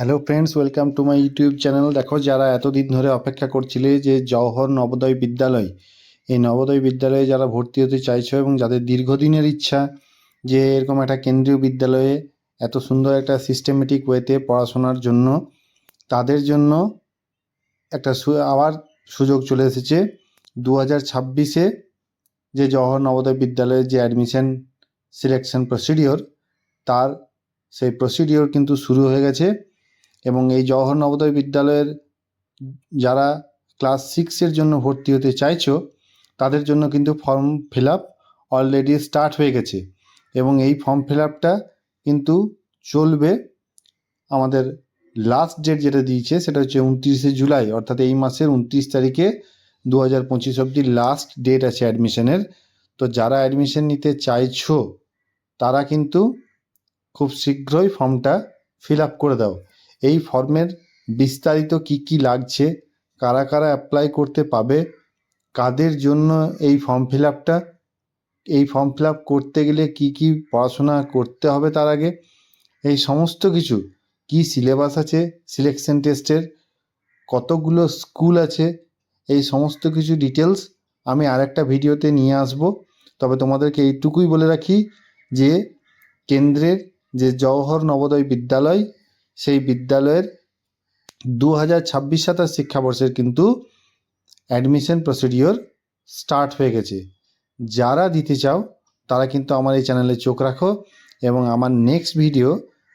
Hello friends welcome to my YouTube channel দেখো, যারা এতদিন ধরে অপেক্ষা করছিলে যে জওহর নবোদয় বিদ্যালয়, এই নবোদয় বিদ্যালয়ে যারা ভর্তি হতে চাইছো এবং যাদের দীর্ঘদিনের ইচ্ছা যে এরকম একটা কেন্দ্রীয় বিদ্যালয়ে এত সুন্দর একটা সিস্টেমেটিক ওয়েতে পড়াশোনার জন্য, তাদের জন্য একটা আবার সুযোগ চলে এসেছে। দু হাজার ছাব্বিশে যে জওহর নবোদয় বিদ্যালয়ের যে অ্যাডমিশন সিলেকশন প্রসিডিওর তার সেই প্রসিডিওর কিন্তু শুরু হয়ে গেছে। এবং এই জওহর নবোদয় বিদ্যালয়ের যারা ক্লাস সিক্সের জন্য ভর্তি হতে চাইছো, তাদের জন্য কিন্তু form fill up already start হয়ে গেছে। এবং এই ফর্ম ফিল আপটা কিন্তু চলবে আমাদের লাস্ট ডেট যেটা দিয়েছে, সেটা হচ্ছে উনত্রিশে জুলাই, অর্থাৎ এই মাসের উনত্রিশ তারিখে দু হাজার পঁচিশ অবধি লাস্ট ডেট আছে অ্যাডমিশনের তো যারা অ্যাডমিশন নিতে চাইছো, তারা কিন্তু খুব শীঘ্রই ফর্মটা ফিল আপ করে দাও। এই ফর্মের বিস্তারিত কি কি লাগছে, কারা কারা অ্যাপ্লাই করতে পাবে, কাদের জন্য এই ফর্ম ফিল আপটা এই ফর্ম ফিল আপ করতে গেলে কি কি পড়াশোনা করতে হবে তার আগে, এই সমস্ত কিছু, কি সিলেবাস আছে সিলেকশন টেস্টের কতগুলো স্কুল আছে, এই সমস্ত কিছু ডিটেলস আমি আরেকটা ভিডিওতে নিয়ে আসব। তবে তোমাদেরকে এইটুকুই বলে রাখি যে, কেন্দ্রের যে জওহর নবোদয় বিদ্যালয় সেই বিদ্যালয়ের দু হাজার ছাব্বিশ সাতাশ শিক্ষাবর্ষের কিন্তু অ্যাডমিশন প্রসিডিওর স্টার্ট হয়ে গেছে। যারা দিতে চাও, তারা কিন্তু আমার এই চ্যানেলে চোখ রাখো এবং আমার নেক্সট ভিডিও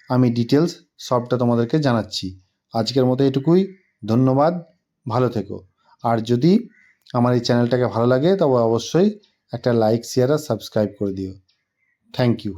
আমি ডিটেলস সবটা তোমাদেরকে জানাচ্ছি। আজকের মতো এটুকুই, ধন্যবাদ, ভালো থেকো। আর যদি আমার এই চ্যানেলটাকে ভালো লাগে, তবে অবশ্যই একটা লাইক শেয়ার আর সাবস্ক্রাইব করে দিও। Thank you